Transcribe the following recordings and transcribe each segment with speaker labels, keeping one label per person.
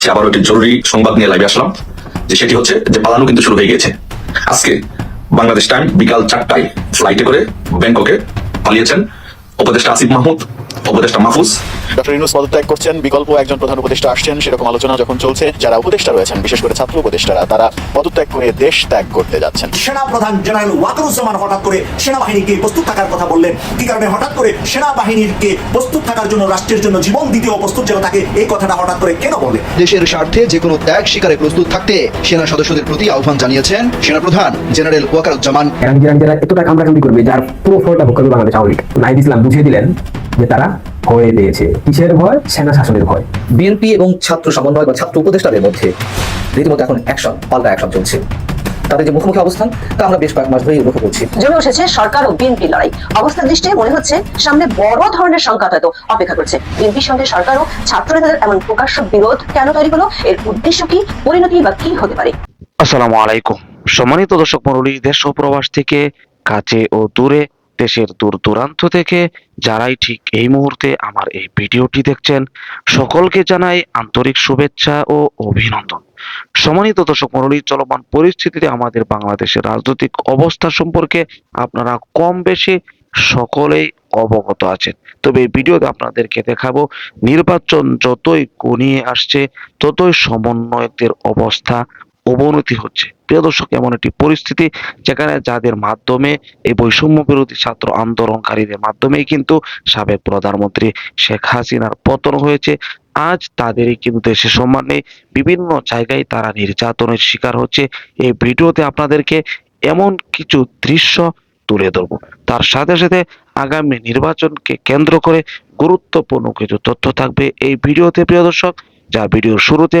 Speaker 1: সে আবার একটি জরুরি সংবাদ নিয়ে লাইভে আসলাম, যে সেটি হচ্ছে যে পালানো কিন্তু শুরু হয়ে গেছে আজকে বাংলাদেশ টাইম বিকাল চারটায় ফ্লাইটে করে ব্যাংককে পালিয়েছেন উপদেষ্টা আসিফ মাহমুদ। উপদেষ্টা মাহফুজ।
Speaker 2: ডক্টর ইউনুস পদত্যাগ করছেন বিকল্প একজন প্রধান উপদেষ্টা আসছেন সেরকম আলোচনা যখন চলছে যারা উপদেষ্টা রয়েছেন বিশেষ করে ছাত্র উপদেষ্টারা তারা পদত্যাগ করে দেশ ত্যাগ করতে যাচ্ছেন।
Speaker 3: সেনা প্রধান জেনারেল ওয়াকারুজ্জামান হঠাৎ করে সেনাবাহিনীকে প্রস্তুত থাকার কথা বললেন। কি কারণে হঠাৎ করে সেনাবাহিনীকে প্রস্তুত থাকার জন্য রাষ্ট্রের জন্য জীবন দিতেও প্রস্তুত যেন তাকে এই কথাটা হঠাৎ করে কেন বললেন?
Speaker 4: দেশের স্বার্থে যে কোনো ত্যাগ স্বীকারে প্রস্তুত থাকতে সেনা সদস্যদের প্রতি আহ্বান জানিয়েছেন সেনা প্রধান জেনারেল ওয়াকারুজ্জামান।
Speaker 5: এতটা কামড়াকামড়ি করবে যার পুরো ফলটা ভোগ করবে বাংলাদেশ আওয়ামী লীগ। নাইদ ইসলাম বুঝিয়ে দিলেন। যে তারা ভয়ে পেয়েছে কিসের ভয়? সেনা শাসনের ভয়।
Speaker 6: বিএনপি এবং ছাত্র সমন্বয় বা ছাত্র উপদেষ্টাদের মধ্যে রীতিমতো এখন অ্যাকশন পাল্টা অ্যাকশন চলছে। তাদের যে মুখোমুখি অবস্থান তা আমরা বেশ কয়েক মাস ধরেই লক্ষ্য করছি।
Speaker 7: জমে উঠেছে সরকার ও বিএনপি লড়াই। অবস্থার দৃষ্টিতে মনে হচ্ছে সামনে বড় ধরনের সংঘাত হয়তো অপেক্ষা করছে। বিএনপির সঙ্গে সরকার ও ছাত্র নেতাদের এমন প্রকাশ্য বিরোধ কেন তৈরি হলো? এর উদ্দেশ্য কি পরিণতি বা কি হতে পারে?
Speaker 8: আসসালামু আলাইকুম। সম্মানিত দর্শক মণ্ডলী দেশ ও প্রবাস থেকে কাছে ও দূরে দেশের দূর দূরান্ত থেকে যারাই ঠিক এই মুহূর্তে আমার এই ভিডিওটি দেখছেন, সকলকে জানাই আন্তরিক শুভেচ্ছা ও অভিনন্দন। সম্মানিত দর্শক মণ্ডলী, চলমান পরিস্থিতিতে আমাদের বাংলাদেশের রাজনৈতিক অবস্থা সম্পর্কে আপনারা কম বেশি সকলেই অবগত আছেন। তবে এই ভিডিওতে আপনাদেরকে দেখাবো, নির্বাচন যতই ঘনিয়ে আসছে, ততই সমন্বয়কদের অবস্থা অবনতি হচ্ছে। প্রিয় দর্শক, এমন একটি পরিস্থিতি যেখানে যাদের মাধ্যমে এই বৈষম্য বিরোধী ছাত্র আন্দোলনকারীদের মাধ্যমেই কিন্তু সাবেক প্রধানমন্ত্রী শেখ হাসিনার পতন হয়েছে। আজ তাদেরই কিন্তু দেশে সম্মান নেই। বিভিন্ন জায়গায় তারা নির্যাতনের শিকার হচ্ছে। এই ভিডিওতে আপনাদেরকে এমন কিছু দৃশ্য তুলে ধরবো। তার সাথে সাথে আগামী নির্বাচনকে কেন্দ্র করে গুরুত্বপূর্ণ কিছু তথ্য থাকবে। এই ভিডিওতে প্রিয় দর্শক, যা ভিডিওর শুরুতে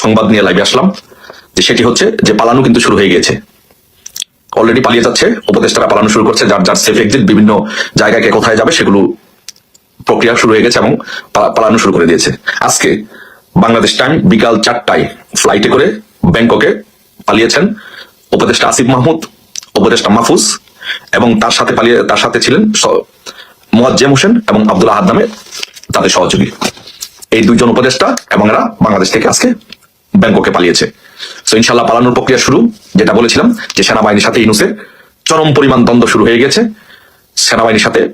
Speaker 1: সংবাদ নিয়ে লাইভে আসলাম, যে সেটি হচ্ছে যে পালানো কিন্তু শুরু হয়ে গেছে। অলরেডি পালিয়ে যাচ্ছে, উপদেষ্টারা পালানো শুরু করছে, যার যার সেফ এক্সিট বিভিন্ন জায়গায় কে কোথায় যাবে সেগুলো প্রক্রিয়া শুরু হয়ে গেছে এবং পালানো শুরু করে দিয়েছে। আজকে বাংলাদেশ টাইম বিকাল চারটায় ফ্লাইটে করে ব্যাংককে পালিয়েছেন উপদেষ্টা আসিফ মাহমুদ, উপদেষ্টা মাহফুজ এবং তার সাথে পালিয়ে তার সাথে ছিলেন মোয়াজ্জেম হোসেন এবং আব্দুল নামে তাদের সহযোগী। এই দুইজন উপদেষ্টা এবং এরা বাংলাদেশ থেকে আজকে ব্যাংককে পালিয়েছে। তো ইনশাল্লাহ পালানোর প্রক্রিয়া শুরু। যেটা বলেছিলাম যে সেনাবাহিনীর সাথে ইনুসের চরম পরিমাণ দ্বন্দ্ব শুরু হয়ে গেছে। সেনাবাহিনীর সাথে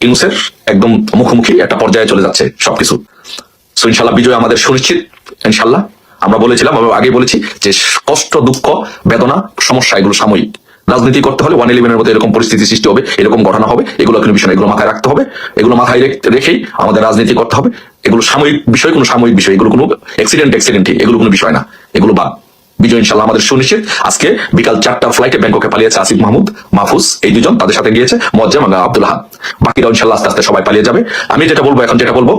Speaker 1: ইনুসের একদম মুখোমুখি একটা পর্যায়ে চলে যাচ্ছে সবকিছু। সো ইনশাল্লাহ বিজয় আমাদের সুনিশ্চিত ইনশাল্লাহ আমরা বলেছিলাম আমি আগে বলেছি যে কষ্ট, দুঃখ, বেদনা, সমস্যা, এগুলো সাময়িক। রাজনীতি করতে হলে ওয়ান ইলেভেনের মতো এরকম পরিস্থিতি সৃষ্টি হবে, এরকম ঘটনা হবে এগুলো কোনো বিষয় এগুলো মাথায় রাখতে হবে। এগুলো মাথায় রেখ- রেখেই আমাদের রাজনীতি করতে হবে। এগুলো সাময়িক বিষয়, কোনো সাময়িক বিষয়, এগুলো কোনো অ্যাক্সিডেন্ট অ্যাক্সিডেন্টই এগুলো কোনো বিষয় না। এগুলো বাদ। বিজয় ইনশাল্লাহ আমাদের সুনিশ্চিত। আজকে বিকাল চারটার ফ্লাইটে ব্যাংককে পালিয়েছে আসিফ মাহমুদ, মাহফুজ, এই দুজন, তাদের সাথে গিয়েছে মজ্জাম আব্দুল হাদ বাকিরা ইনশাল্লাহ আস্তে আস্তে সবাই পালিয়ে যাবে। আমি যেটা বলব, এখন যেটা বলব,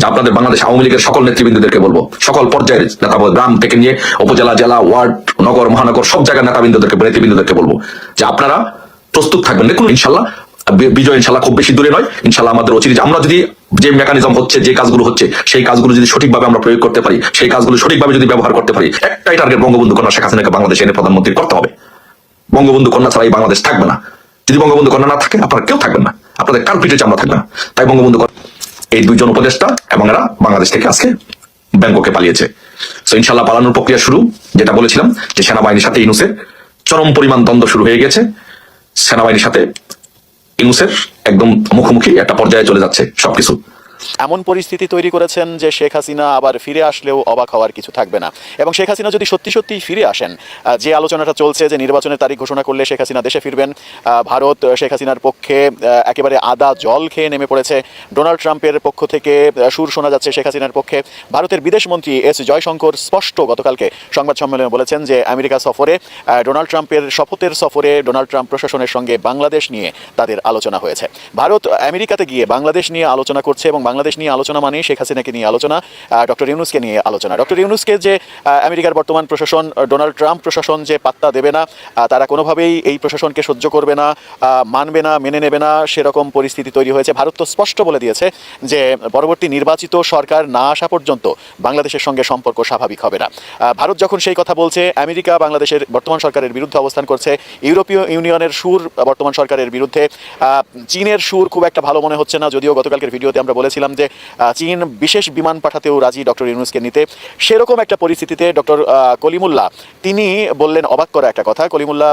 Speaker 1: যে আপনাদের বাংলাদেশ আওয়ামী লীগের সকল নেতৃবৃন্দদেরকে বলব, সকল পর্যায়ের নেতা গ্রাম থেকে নিয়ে উপজেলা, জেলা, ওয়ার্ড, নগর, মহানগর, সব জায়গার নেতাবৃন্দদেরকে, নেতৃবৃন্দদেরকে বলব, যে আপনারা প্রস্তুত থাকবেন। দেখুন ইনশাল্লাহ বিজয় ইনশাল্লাহ খুব বেশি দূরে নয়। ইনশাল্লাহ আমাদের যে আমরা যদি যে মেকানিজম হচ্ছে, যে কাজগুলো হচ্ছে, সেই কাজগুলো যদি সঠিকভাবে আমরা প্রয়োগ করতে পারি, সেই কাজগুলো সঠিকভাবে যদি ব্যবহার করতে পারি, একটাই টার্গেট বঙ্গবন্ধু কন্যা শেখ হাসিনাকে বাংলাদেশে এনে প্রধানমন্ত্রী করতে হবে। বঙ্গবন্ধু কন্যা ছাড়া এই বাংলাদেশ থাকবে না। যদি বঙ্গবন্ধু কন্যা না থাকে, আপনারা কেউ থাকবেন না। আপনাদের কার পিঠে চামড়া থাকবে না। তাই বঙ্গবন্ধু এই দুইজন উপদেষ্টা এবং এরা বাংলাদেশ থেকে আজকে ব্যাংককে পালিয়েছে। তো ইনশাল্লাহ পালানোর প্রক্রিয়া শুরু। যেটা বলেছিলাম যে সেনাবাহিনীর সাথে ইনুসের চরম পরিমাণ দ্বন্দ্ব শুরু হয়ে গেছে। সেনাবাহিনীর সাথে ইনুসের একদম মুখোমুখি একটা পর্যায়ে চলে যাচ্ছে সবকিছু।
Speaker 2: এমন পরিস্থিতি তৈরি করেছেন যে শেখ হাসিনা আবার ফিরে আসলেও অবাক হওয়ার কিছু থাকবে না। এবং শেখ হাসিনা যদি সত্যি সত্যি ফিরে আসেন যে আলোচনাটা চলছে যে নির্বাচনের তারিখ ঘোষণা করলে শেখ হাসিনা দেশে ফিরবেন ভারত শেখ হাসিনার পক্ষে একেবারে আদা জল খেয়ে নেমে পড়েছে। ডোনাল্ড ট্রাম্পের পক্ষ থেকে সুর শোনা যাচ্ছে শেখ হাসিনার পক্ষে। ভারতের বিদেশমন্ত্রী এস জয়শঙ্কর স্পষ্ট গতকালকে সংবাদ সম্মেলনে বলেছেন যে আমেরিকা সফরে ডোনাল্ড ট্রাম্পের শপথের সফরে ডোনাল্ড ট্রাম্প প্রশাসনের সঙ্গে বাংলাদেশ নিয়ে তাদের আলোচনা হয়েছে। ভারত আমেরিকাতে গিয়ে বাংলাদেশ নিয়ে আলোচনা করছে এবং বাংলাদেশ নিয়ে আলোচনা মানে শেখ হাসিনাকে নিয়ে আলোচনা ডক্টর ইউনুসকে নিয়ে আলোচনা। ডক্টর ইউনুসকে যে আমেরিকার বর্তমান প্রশাসন ডোনাল্ড ট্রাম্প প্রশাসন যে পাত্তা দেবে না তারা কোনোভাবেই এই প্রশাসনকে সহ্য করবে না মানবে না, মেনে নেবে না, সেরকম পরিস্থিতি তৈরি হয়েছে। ভারত তো স্পষ্ট বলে দিয়েছে যে, পরবর্তী নির্বাচিত সরকার না আসা পর্যন্ত বাংলাদেশের সঙ্গে সম্পর্ক স্বাভাবিক হবে না। ভারত যখন সেই কথা বলছে, আমেরিকা বাংলাদেশের বর্তমান সরকারের বিরুদ্ধে অবস্থান করছে, ইউরোপীয় ইউনিয়নের সুর বর্তমান সরকারের বিরুদ্ধে চীনের সুর খুব একটা ভালো মনে হচ্ছে না, যদিও গতকালকের ভিডিওতে আমরা বলেছিলাম যে আহ, চীন বিশেষ বিমান পাঠাতেও রাজি ডক্টর ইউনুসকে নিতে। সেরকম একটা পরিস্থিতিতে ডক্টর কলিমুল্লাহ তিনি বললেন অবাক করা একটা কথা। কলিমুল্লাহ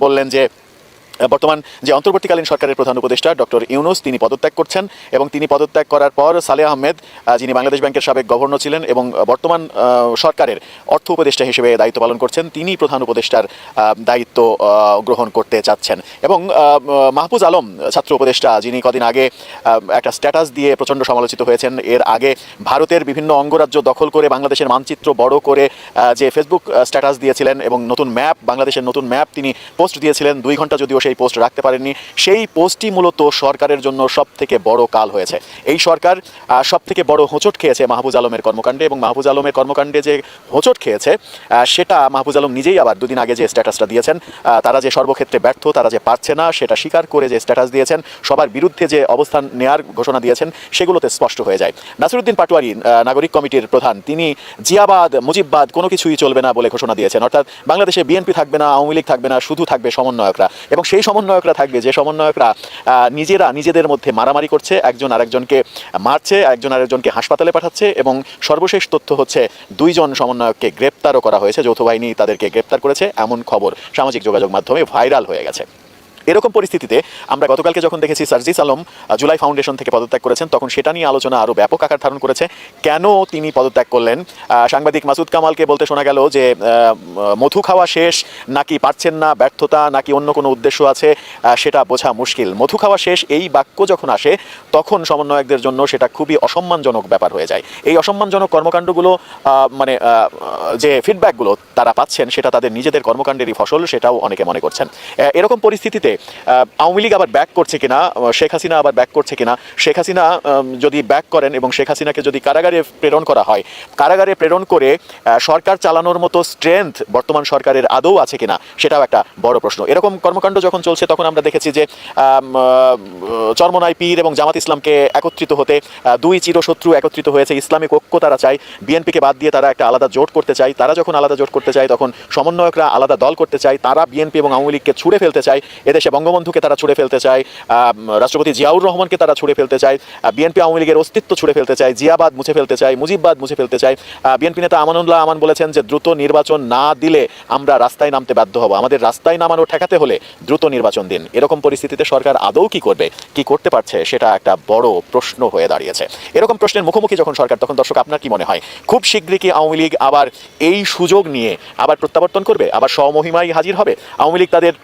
Speaker 2: বললেন যে বর্তমান যে অন্তর্বর্তীকালীন সরকারের প্রধান উপদেষ্টা ডক্টর ইউনুস, তিনি পদত্যাগ করছেন এবং তিনি পদত্যাগ করার পর সালে আহমেদ যিনি বাংলাদেশ ব্যাংকের সাবেক গভর্নর ছিলেন এবং বর্তমান সরকারের অর্থ উপদেষ্টা হিসেবে দায়িত্ব পালন করছেন, তিনি প্রধান উপদেষ্টার দায়িত্ব গ্রহণ করতে চাচ্ছেন। এবং মাহফুজ আলম, ছাত্র উপদেষ্টা, যিনি কদিন আগে একটা স্ট্যাটাস দিয়ে প্রচণ্ড সমালোচিত হয়েছেন। এর আগে ভারতের বিভিন্ন অঙ্গরাজ্য দখল করে বাংলাদেশের মানচিত্র বড় করে যে ফেসবুক স্ট্যাটাস দিয়েছিলেন এবং নতুন ম্যাপ, বাংলাদেশের নতুন ম্যাপ তিনি পোস্ট দিয়েছিলেন, দুই ঘণ্টা যদিও সেই পোস্ট রাখতে পারেননি। সেই পোস্টই মূলত সরকারের জন্য সব থেকে বড় কাল হয়েছে। এই সরকার সব থেকে বড় হোঁচট খেয়েছে মাহবুজ আলমের কর্মকাণ্ডে এবং মাহবুজ আলমের কর্মকাণ্ডে যে হোঁচট খেয়েছে সেটা মাহবুজ আলম নিজেই আবার দুদিন আগে যে স্ট্যাটাসটা দিয়েছেন তারা যে সর্বক্ষেত্রে ব্যর্থ, তারা যে পারছে না, সেটা স্বীকার করে যে স্ট্যাটাস দিয়েছেন, সবার বিরুদ্ধে যে অবস্থান নেয়ার ঘোষণা দিয়েছেন, সেগুলোতে স্পষ্ট হয়ে যায়। নাসিরুদ্দিন পাটোয়ারি নাগরিক কমিটির প্রধান, তিনি জিয়াবাদ, মুজিববাদ কোনো কিছুই চলবে না বলে ঘোষণা দিয়েছেন। অর্থাৎ বাংলাদেশে বিএনপি থাকবে না, আওয়ামী লীগ থাকবে না, শুধু থাকবে সমন্বয়করা। এবং সেই সমন্বয়করা থাকবে, যে সমন্বয়করা নিজেরা নিজেদের মধ্যে মারামারি করছে, একজন আরেকজনকে মারছে, একজন আরেকজনকে হাসপাতালে পাঠাচ্ছে এবং সর্বশেষ তথ্য হচ্ছে দুইজন সমন্বয়ককে গ্রেপ্তারও করা হয়েছে, যৌথ বাহিনী তাদেরকে গ্রেপ্তার করেছে। এমন খবর সামাজিক যোগাযোগ মাধ্যমে ভাইরাল হয়ে গেছে। এরকম পরিস্থিতিতে আমরা গতকালকে যখন দেখেছি সার্জিস আলম জুলাই ফাউন্ডেশন থেকে পদত্যাগ করেছেন, তখন সেটা নিয়ে আলোচনা আরও ব্যাপক আকার ধারণ করেছে। কেন তিনি পদত্যাগ করলেন? সাংবাদিক মাসুদ কামালকে বলতে শোনা গেল যে মধু খাওয়া শেষ, নাকি পারছেন না ব্যর্থতা, নাকি অন্য কোনো উদ্দেশ্য আছে? সেটা বোঝা মুশকিল। মধু খাওয়া শেষ, এই বাক্য যখন আসে, তখন সমন্বয়কদের জন্য সেটা খুবই অসম্মানজনক ব্যাপার হয়ে যায়। এই অসম্মানজনক কর্মকাণ্ডগুলো মানে যে ফিডব্যাকগুলো তারা পাচ্ছেন, সেটা তাদের নিজেদের কর্মকাণ্ডেরই ফসল, সেটাও অনেকে মনে করছেন। এরকম পরিস্থিতিতে আহ, আওয়ামী লীগ আবার ব্যাক করছে কিনা শেখ হাসিনা আবার ব্যাক করছে কিনা শেখ হাসিনা যদি ব্যাক করেন এবং শেখ হাসিনাকে যদি কারাগারে প্রেরণ করা হয় কারাগারে প্রেরণ করে সরকার চালানোর মতো স্ট্রেংথ বর্তমান সরকারের আদৌ আছে কিনা সেটাও একটা বড় প্রশ্ন। এরকম কর্মকাণ্ড যখন চলছে তখন আমরা দেখেছি যে চরমনাই পীর এবং জামাত ইসলামকে একত্রিত হতে দুই চিরশত্রু একত্রিত হয়েছে। ইসলামিক ঐক্য তারা চায় বিএনপিকে বাদ দিয়ে তারা একটা আলাদা জোট করতে চায়। তারা যখন আলাদা জোট করতে চায় তখন সমন্বয়করা আলাদা দল করতে চায়। তারা বিএনপি এবং আওয়ামী লীগকে ছুড়ে ফেলতে চায়। এদেশে বঙ্গবন্ধুকে তারা ছুড়ে ফেলতে চায় রাষ্ট্রপতি জিয়াউর রহমানকে তারা ছুড়ে ফেলতে চায় বিএনপি আওয়ামী লীগের অস্তিত্ব ছুড়ে ফেলতে চায়, জিয়াবাদ মুছে ফেলতে চায়, মুজিববাদ মুছে ফেলতে চায়। বিএনপি নেতা আমানুল্লাহ আমান বলেছেন যে দ্রুত নির্বাচন না দিলে আমরা রাস্তায় নামতে বাধ্য হব। আমাদের রাস্তায় নামানো ঠেকাতে হলে দ্রুত নির্বাচন দিন। এরকম পরিস্থিতিতে সরকার আদৌ কি করবে, কি করতে পারছে, সেটা একটা বড় প্রশ্ন হয়ে দাঁড়িয়েছে। এরকম প্রশ্নের মুখোমুখি যখন সরকার, তখন দর্শক আপনার কি মনে হয়? খুব শীঘ্রই কি আওয়ামী লীগ আবার এই সুযোগ নিয়ে আবার প্রত্যাবর্তন করবে? আবার স্বমহিমায় হাজির হবে? আওয়ামী লীগ তাদের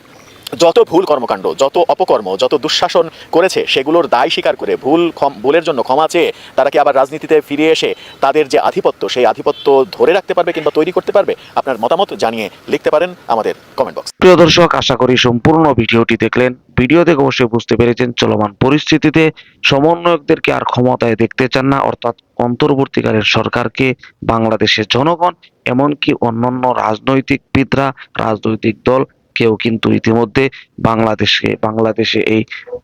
Speaker 2: যত ভুল কর্মকাণ্ড, যত অপকর্ম, যত দুঃশাসন করেছে, সেগুলোর দায় স্বীকার করে ভুল ভুলের জন্য ক্ষমা চেয়ে তারা কি আবার রাজনীতিতে ফিরে এসে তাদের যে আধিপত্য, সেই আধিপত্য ধরে রাখতে পারবে কিংবা তৈরি করতে পারবে? আপনার মতামত জানিয়ে লিখতে পারেন আমাদের কমেন্ট বক্স
Speaker 8: প্রিয় দর্শক, আশা করি সম্পূর্ণ ভিডিওটি দেখলেন। ভিডিও থেকে অবশ্যই বুঝতে পেরেছেন চলমান পরিস্থিতিতে সমন্বয়কদেরকে আর ক্ষমতায় দেখতে চান না, অর্থাৎ অন্তর্বর্তীকালের সরকারকে বাংলাদেশের জনগণ, এমনকি অন্যান্য রাজনৈতিকবিদরা, রাজনৈতিক দল কেউ কিন্তু ইতিমধ্যে বাংলাদেশে বাংলাদেশে এই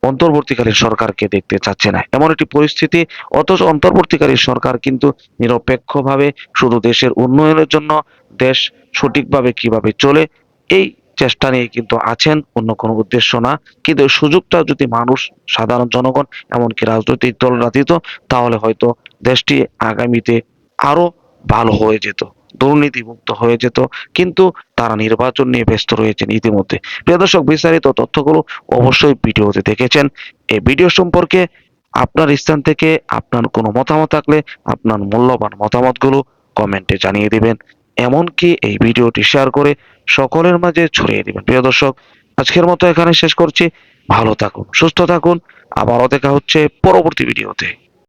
Speaker 8: অন্তর্বর্তীকালীন সরকারকে দেখতে চাচ্ছে না। এমন একটি পরিস্থিতি, অথচ অন্তর্বর্তীকালীন সরকার কিন্তু নিরপেক্ষভাবে শুধু দেশের উন্নয়নের জন্য দেশ সঠিকভাবে কীভাবে চলে, এই চেষ্টা নিয়ে কিন্তু আছেন অন্য কোনো উদ্দেশ্য না। কিন্তু সুযোগটা যদি মানুষ, সাধারণ জনগণ, এমনকি রাজনৈতিক দলরা দিত, তাহলে হয়তো দেশটি আগামীতে আরও ভালো হয়ে যেত। দুর্নীতিমুক্ত হয়ে যেত, কিন্তু তারা নির্বাচন নিয়ে ব্যস্ত রয়েছেন ইতিমধ্যে। প্রিয় দর্শক, বিস্তারিত তথ্যগুলো অবশ্যই ভিডিওতে দেখেছেন। এই ভিডিও সম্পর্কে আপনার স্থান থেকে আপনার কোনো মতামত থাকলে আপনার মূল্যবান মতামতগুলো কমেন্টে জানিয়ে দিবেন। এমনকি এই ভিডিওটি শেয়ার করে সকলের মাঝে ছড়িয়ে দিবেন। প্রিয় দর্শক, আজকের মতো এখানে শেষ করছি। ভালো থাকুন, সুস্থ থাকুন। আবারও দেখা হচ্ছে পরবর্তী ভিডিওতে।